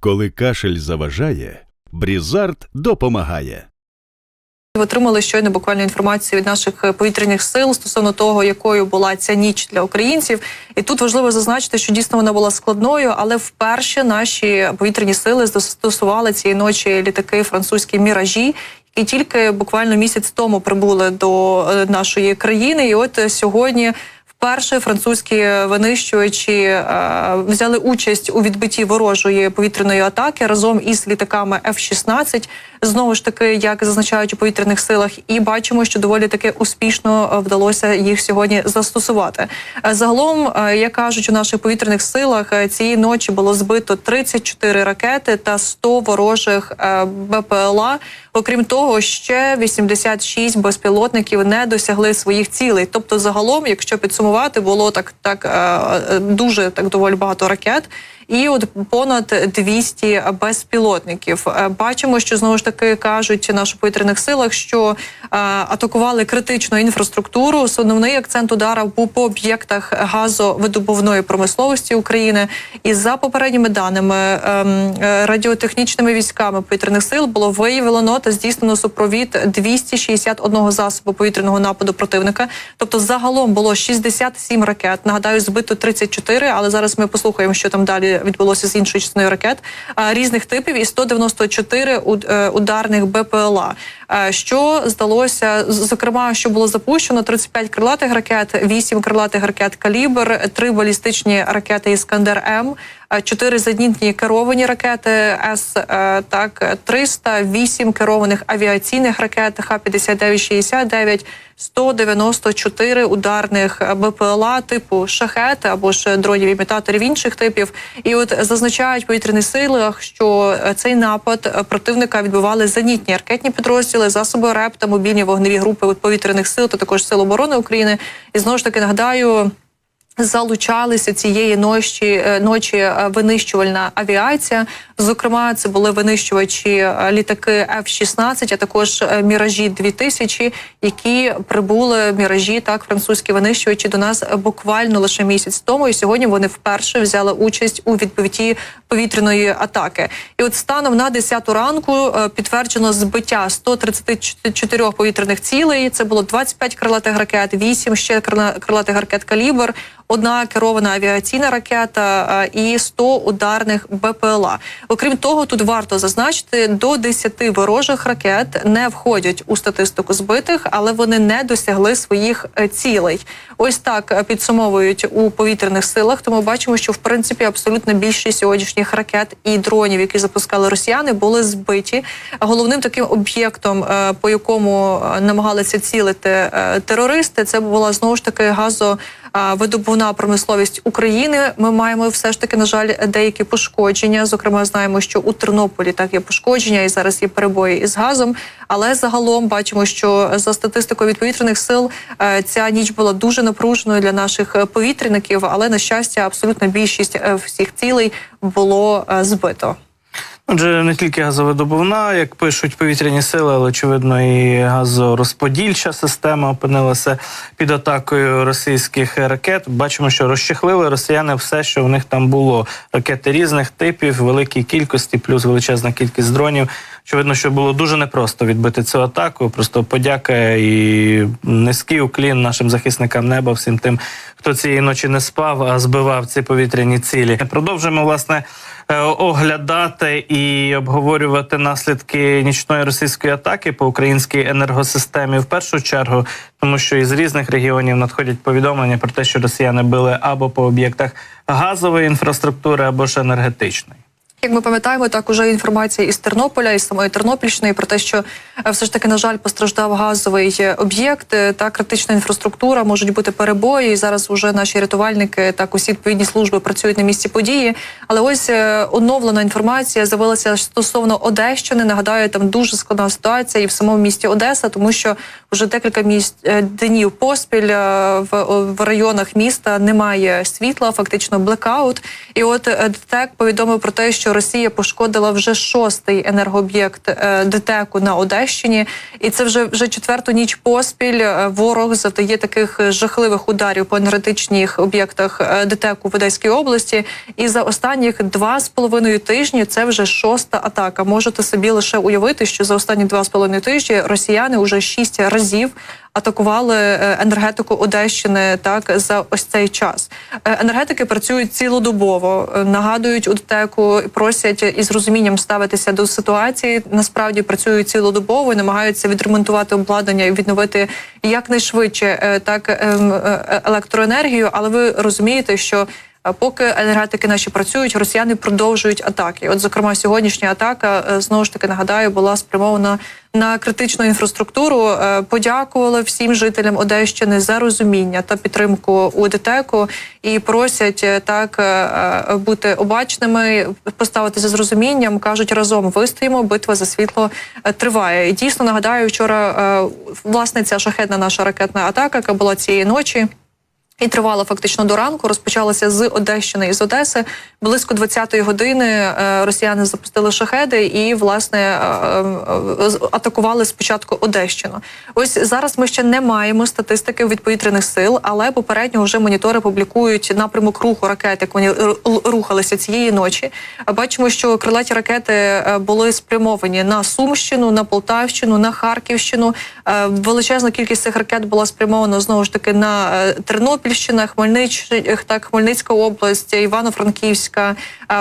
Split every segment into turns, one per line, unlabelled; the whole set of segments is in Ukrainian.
Коли кашель заважає, Брізард допомагає.
Ви отримали щойно буквально інформацію від наших е, повітряних сил стосовно того, якою була ця ніч для українців. І тут важливо зазначити, що дійсно вона була складною, але вперше наші повітряні сили застосували цієї ночі літаки французькі міражі. які тільки буквально місяць тому прибули до е, нашої країни, і от е, сьогодні вперше французькі винищувачі е, взяли участь у відбитті ворожої повітряної атаки разом із літаками F-16. Знову ж таки, як зазначають у повітряних силах, і бачимо, що доволі таки успішно е, вдалося їх сьогодні застосувати. Е, Загалом, е, як кажуть у наших повітряних силах, цієї ночі було збито 34 ракети та 100 ворожих БПЛА. Окрім того, ще 86 безпілотників не досягли своїх цілей. Тобто, загалом, якщо підсумувати, було так, так е, е, дуже так доволі багато ракет. І от понад 200 безпілотників. Е, Бачимо, що знову ж таки кажуть наші повітряних силах, що е, атакували критичну інфраструктуру. Основний акцент удара був по об'єктах газовидобувної промисловості України. І за попередніми даними ем, е, радіотехнічними військами повітряних сил було виявлено та здійснено супровід 261 засобу повітряного нападу противника. Тобто, загалом було 67 ракет. Нагадаю, збито 34, але зараз ми послухаємо, що там далі відбулося з іншою частиною ракет різних типів, і 194 уд- е, ударних БПЛА. Е, Що здалося, зокрема, що було запущено 35 крилатих ракет, 8 крилатих ракет калібр, 3 балістичні ракети Іскандер М. е, Чотири зенітні керовані ракети С е, так 308 керованих авіаційних ракет Х-59-69, 194 ударних БПЛА типу шахет або ж дронів імітаторів інших типів. І от зазначають в повітряних силах, що цей напад противника відбували зенітні ракетні підрозділи, засоби РЕП та мобільні вогневі групи повітряних сил та також сил оборони України. І знову ж таки нагадаю. Залучалися цієї ночі е, ночі е, винищувальна авіація. Зокрема, це були винищувачі е, літаки F-16, а також міражі 2000 які прибули міражі, так французькі винищувачі до нас буквально лише місяць тому. І сьогодні вони вперше взяли участь у відбитті повітряної атаки. І от станом на 10 ранку е, підтверджено збиття 134 повітряних цілей. Це було 25 крилатих ракет, 8 ще крила- крилатих ракет калібр одна керована авіаційна ракета е, і 100 ударних БПЛА. Окрім того, тут варто зазначити, до 10 ворожих ракет не входять у статистику збитих, але вони не досягли своїх е, цілей. Ось так підсумовують у повітряних силах. Тому бачимо, що в принципі абсолютно більшість сьогоднішніх ракет і дронів, які запускали росіяни, були збиті. Головним таким об'єктом, е, по якому е, намагалися цілити е, терористи, це була знову ж таки газо видобувна промисловість України. Ми маємо все ж таки, на жаль, деякі пошкодження. Зокрема, знаємо, що у Тернополі так є пошкодження, і зараз є перебої із газом. Але загалом бачимо, що за статистикою від повітряних сил е, ця ніч була дуже напруженою для наших е, повітряників. Але на щастя, абсолютна більшість е, всіх цілей було збито.
Отже, не тільки газовидобувна, як пишуть повітряні сили, але очевидно, і газорозподільча система опинилася під атакою російських ракет. Бачимо, що розчехлили росіяни все, що в них там було. Ракети різних типів, великій кількості, плюс величезна кількість дронів. Очевидно, що було дуже непросто відбити цю атаку. Просто подяка і низький уклін нашим захисникам неба, всім тим, хто цієї ночі не спав, а збивав ці повітряні цілі. Продовжуємо власне е, оглядати і обговорювати наслідки нічної російської атаки по українській енергосистемі в першу чергу, тому що із різних регіонів надходять повідомлення про те, що росіяни били або по об'єктах газової інфраструктури, або ж енергетичної.
Як ми пам'ятаємо, так уже інформація із Тернополя, із самої Тернопільщини про те, що е, все ж таки, на жаль, постраждав газовий е, об'єкт е, та критична інфраструктура, можуть бути перебої. І зараз вже наші рятувальники так усі відповідні служби працюють на місці події. Але ось оновлена інформація з'явилася стосовно Одещини. Нагадаю, там дуже складна ситуація і в самому місті Одеса, тому що вже декілька місць днів поспіль в, в районах міста немає світла, фактично блекаут. І от ДТЕК повідомив про те, що що Росія пошкодила вже шостий енергооб'єкт е, ДТЕКу на Одещині, і це вже вже четверту ніч поспіль. е, Ворог завдає таких жахливих ударів по енергетичних об'єктах е, ДТЕКу в Одеській області. І за останніх два з половиною тижні це вже шоста атака. Можете собі лише уявити, що за останні два з половиною тижні росіяни вже шість разів атакували е, енергетику Одещини так за ось цей час. Е, Енергетики працюють цілодобово, е, нагадують УДТЕКу, просять із розумінням ставитися до ситуації. Насправді працюють цілодобово намагаються відремонтувати обладнання і відновити якнайшвидше так ем, електроенергію. Але ви розумієте, що Поки енергетики наші працюють, росіяни продовжують атаки. От, зокрема, сьогоднішня атака е, знову ж таки нагадаю була спрямована на критичну інфраструктуру. Е, Подякували всім жителям Одещини за розуміння та підтримку УДТЕКу і просять е, так бути обачними, поставитися з розумінням. кажуть разом вистоїмо. Битва за світло триває. І дійсно нагадаю, вчора власне ця шахетна наша ракетна атака, яка була цієї ночі. І тривала фактично до ранку. Розпочалася з Одещини і з Одеси. Близько 20-ї години е, росіяни запустили шахеди і власне е, е, атакували спочатку Одещину. Ось зараз ми ще не маємо статистики від повітряних сил, але попередньо вже монітори публікують напрямок руху ракет, як вони рухалися цієї ночі. Бачимо, що крилаті ракети були спрямовані на Сумщину, на Полтавщину, на Харківщину. Величезна кількість цих ракет була спрямована знову ж таки на е, Тернопільщина, Хмельниччина, Хмельницька область, Івано-Франківська.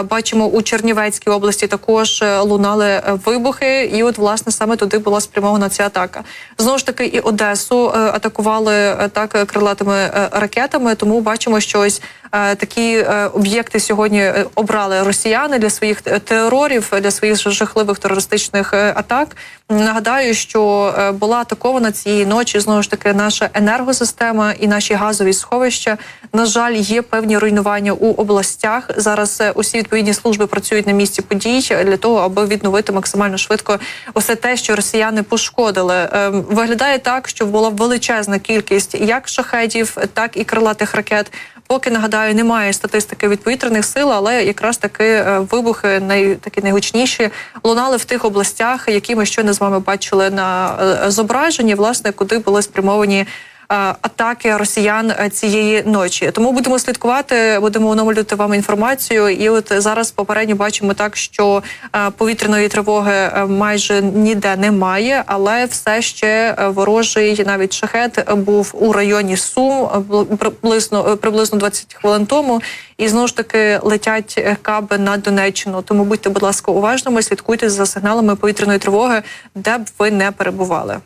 Бачимо у Чернівецькій області також е, лунали е, вибухи, і от власне саме туди була спрямована ця атака. Знову ж таки, і Одесу е, атакували так крилатими ракетами. Тому бачимо, що ось такі е, об'єкти сьогодні е, обрали росіяни для своїх е, терорів, для своїх жахливих терористичних е, атак. Нагадаю, що е, була атакована цієї ночі знову ж таки наша енергосистема і наші газові сховища. На жаль, є певні руйнування у областях. Зараз е, усі відповідні служби працюють на місці подій для того, аби відновити максимально швидко усе те, що росіяни пошкодили. Е, Виглядає так, що була величезна кількість як шахедів, так і крилатих ракет. Поки нагадаю, немає статистики від повітряних сил, але якраз таки е, вибухи най такі найгучніші лунали в тих областях, які ми щойно з вами бачили на е, зображенні, власне, куди були спрямовані. Е, Атаки росіян е, цієї ночі, тому будемо слідкувати, будемо оновлювати вам інформацію. І от зараз попередньо бачимо так, що е, повітряної тривоги майже ніде немає, але все ще ворожий навіть шахет був у районі Сум приблизно приблизно 20 хвилин тому. І знову ж таки летять каби на Донеччину. Тому будьте, будь ласка, уважними, слідкуйте за сигналами повітряної тривоги, де б ви не перебували.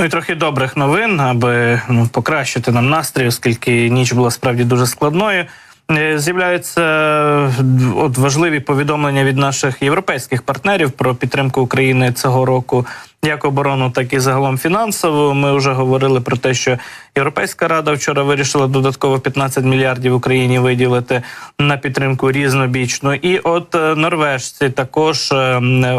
Ну і трохи добрих новин, аби ну, покращити нам настрій, оскільки ніч була справді дуже складною. Е, З'являються е, от важливі повідомлення від наших європейських партнерів про підтримку України цього року, як оборону, так і загалом фінансово. Ми вже говорили про те, що Європейська рада вчора вирішила додатково 15 мільярдів Україні виділити на підтримку різнобічну. І от е, норвежці також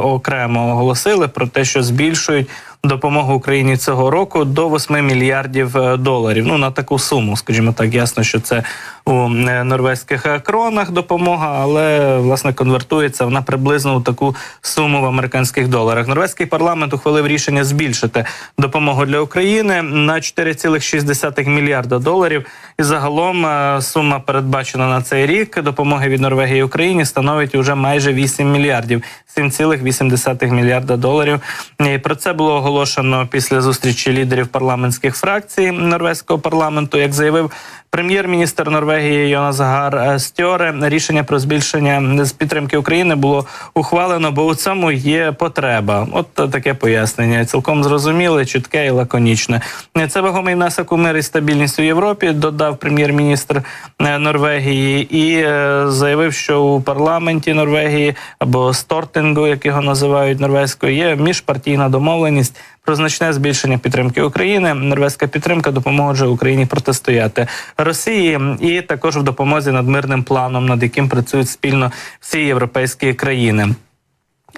окремо оголосили про те, що збільшують допомогу Україні цього року до 8 мільярдів е, доларів. Ну на таку суму, скажімо так, ясно, що це у е, норвезьких кронах допомога, але власне конвертується вона приблизно у таку суму в американських доларах. Норвезький парламент ухвалив рішення збільшити допомогу для України на 4,6 мільярда доларів. І загалом е, сума передбачена на цей рік допомоги від Норвегії Україні становить уже майже 8 мільярдів 7,8 мільярда доларів. І про це було оголошено після зустрічі лідерів парламентських фракцій норвезького парламенту. Як заявив прем'єр-міністр Норвегії Йонас Гар е, Стьоре, рішення про збільшення з підтримки України було ухвалено, бо у цьому є потреба. От таке пояснення. Цілком зрозуміле, чітке і лаконічне. Це вагомий внесок у мир і стабільність у Європі. Додав прем'єр-міністр е, Норвегії і е, заявив, що у парламенті Норвегії або Стортингу, як його називають норвезькою, є міжпартійна домовленість про значне збільшення підтримки України. Норвезька підтримка допоможе Україні протистояти Росії, і також в допомозі над мирним планом, над яким працюють спільно всі європейські країни.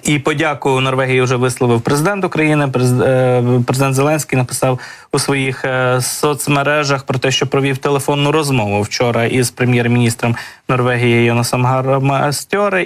І подяку Норвегії вже висловив президент України. Е, Президент Зеленський написав у своїх е, соцмережах про те, що провів телефонну розмову вчора із прем'єр-міністром Норвегії Йонасом Гаром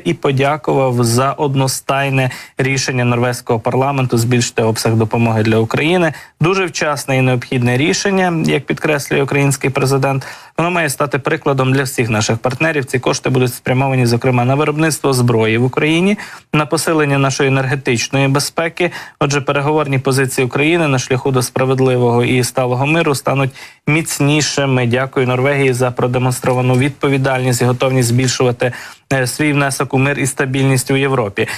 і подякував за одностайне рішення норвезького парламенту збільшити обсяг допомоги для України. Дуже вчасне і необхідне рішення, як підкреслює український президент. Воно має стати прикладом для всіх наших партнерів. Ці кошти будуть спрямовані, зокрема, на виробництво зброї в Україні, на посилення нашої енергетичної безпеки. Отже, переговорні позиції України на шляху до справедливого і сталого миру стануть міцнішими. Дякую Норвегії за продемонстровану відповідальність і готовність збільшувати е, свій внесок у мир і стабільність у Європі.